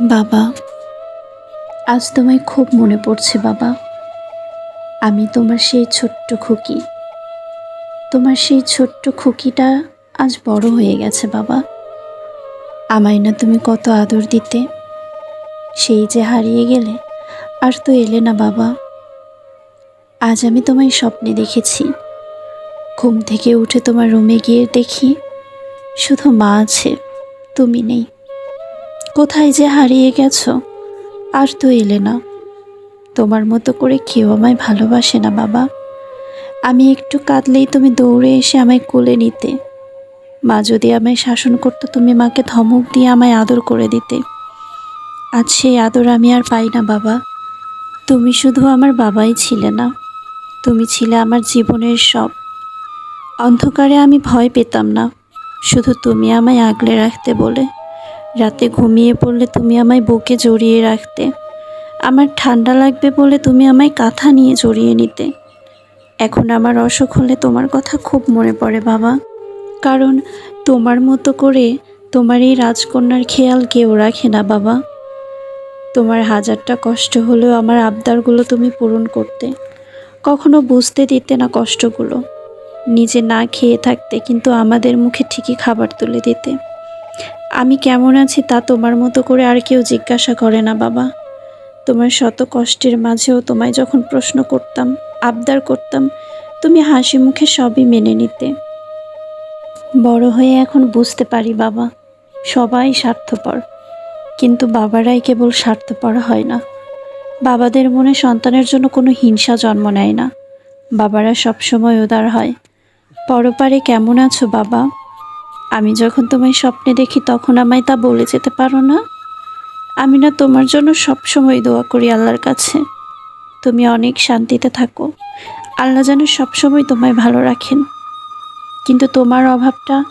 বাবা, আজ তোমায় খুব মনে পড়ছে বাবা। আমি তোমার সেই ছোট্ট খুকি। তোমার সেই ছোট্ট খুকিটা আজ বড় হয়ে গেছে বাবা। আমায় না তুমি কত আদর দিতে। সেই যে হারিয়ে গেলে আর তো এলে না বাবা। আজ আমি তোমায় স্বপ্নে দেখেছি। ঘুম থেকে উঠে তোমার রুমে গিয়ে দেখি শুধু মা আছে, তুমি নেই। কোথায় যে হারিয়ে গেছো? আর তো এলে না। তোমার মতো করে কেউ আমায় ভালোবাসে না, বাবা। আমি একটু কাঁদলেই তুমি দৌড়ে এসে আমায় কোলে নিতে। মা যদি আমায় শাসন করতো, তুমি মাকে ধমক দিয়ে আমায় আদর করে দিতে। আজ সেই আদর আমি আর পাই না, বাবা। তুমি শুধু আমার বাবাই ছিলে না। তুমি ছিলে আমার জীবনের সব। অন্ধকারে আমি ভয় পেতাম না। শুধু তুমি আমায় আগলে রাখতে বলে। রাতে ঘুমিয়ে পড়লে তুমি আমায় বুকে জড়িয়ে রাখতে। আমার ঠান্ডা লাগবে বলে তুমি আমায় কাঁথা নিয়ে জড়িয়ে নিতে। এখন আমার অসুখ হলে তোমার কথা খুব মনে পড়ে বাবা। কারণ তোমার মতো করে তোমার এই রাজকন্যার খেয়াল কেউ রাখে না বাবা। তোমার হাজারটা কষ্ট হলেও আমার আবদারগুলো তুমি পূরণ করতে। কখনো বুঝতে দিতে না কষ্টগুলো। নিজে না খেয়ে থাকতে কিন্তু আমাদের মুখে ঠিকই খাবার তুলে দিতে। আমি কেমন আছি তা তোমার মতো করে আর কেউ জিজ্ঞাসা করে না, বাবা। তোমার শত কষ্টের মাঝেও তোমায় যখন প্রশ্ন করতাম, আবদার করতাম, তুমি হাসি মুখে সবই মেনে নিতে। বড় হয়ে এখন বুঝতে পারি, বাবা, সবাই স্বার্থপর। কিন্তু বাবারাই কেবল স্বার্থপর হয় না। বাবাদের মনে সন্তানের জন্য কোনো হিংসা জন্ম নেয় না। বাবারা সবসময় উদার হয়। পরপারে কেমন আছো, বাবা? আমি যখন তোমায় স্বপ্নে দেখি তখন আমায় তা বলে যেতে পারো না? আমি না তোমার জন্য সবসময় দোয়া করি আল্লাহর কাছে। তুমি অনেক শান্তিতে থাকো। আল্লাহ যেন সবসময় তোমায় ভালো রাখেন। কিন্তু তোমার অভাবটা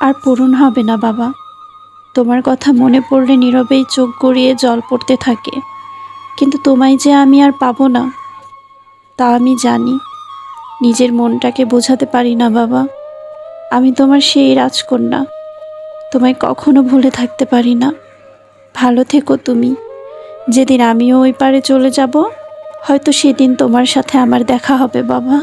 আর পূরণ হবে না, বাবা। তোমার কথা মনে পড়লে নীরবেই চোখ গড়িয়ে জল পড়তে থাকে। কিন্তু তোমায় যে আমি আর পাবো না, তা আমি জানি। নিজের মনটাকে বোঝাতে পারি না, বাবা। আমি তোমার সেই রাজকন্যা। তোমায় কখনো ভুলে থাকতে পারি না। ভালো থেকো তুমি। যেদিন আমিও ওই পারে চলে যাব, হয়তো সেদিন তোমার সাথে আমার দেখা হবে, বাবা।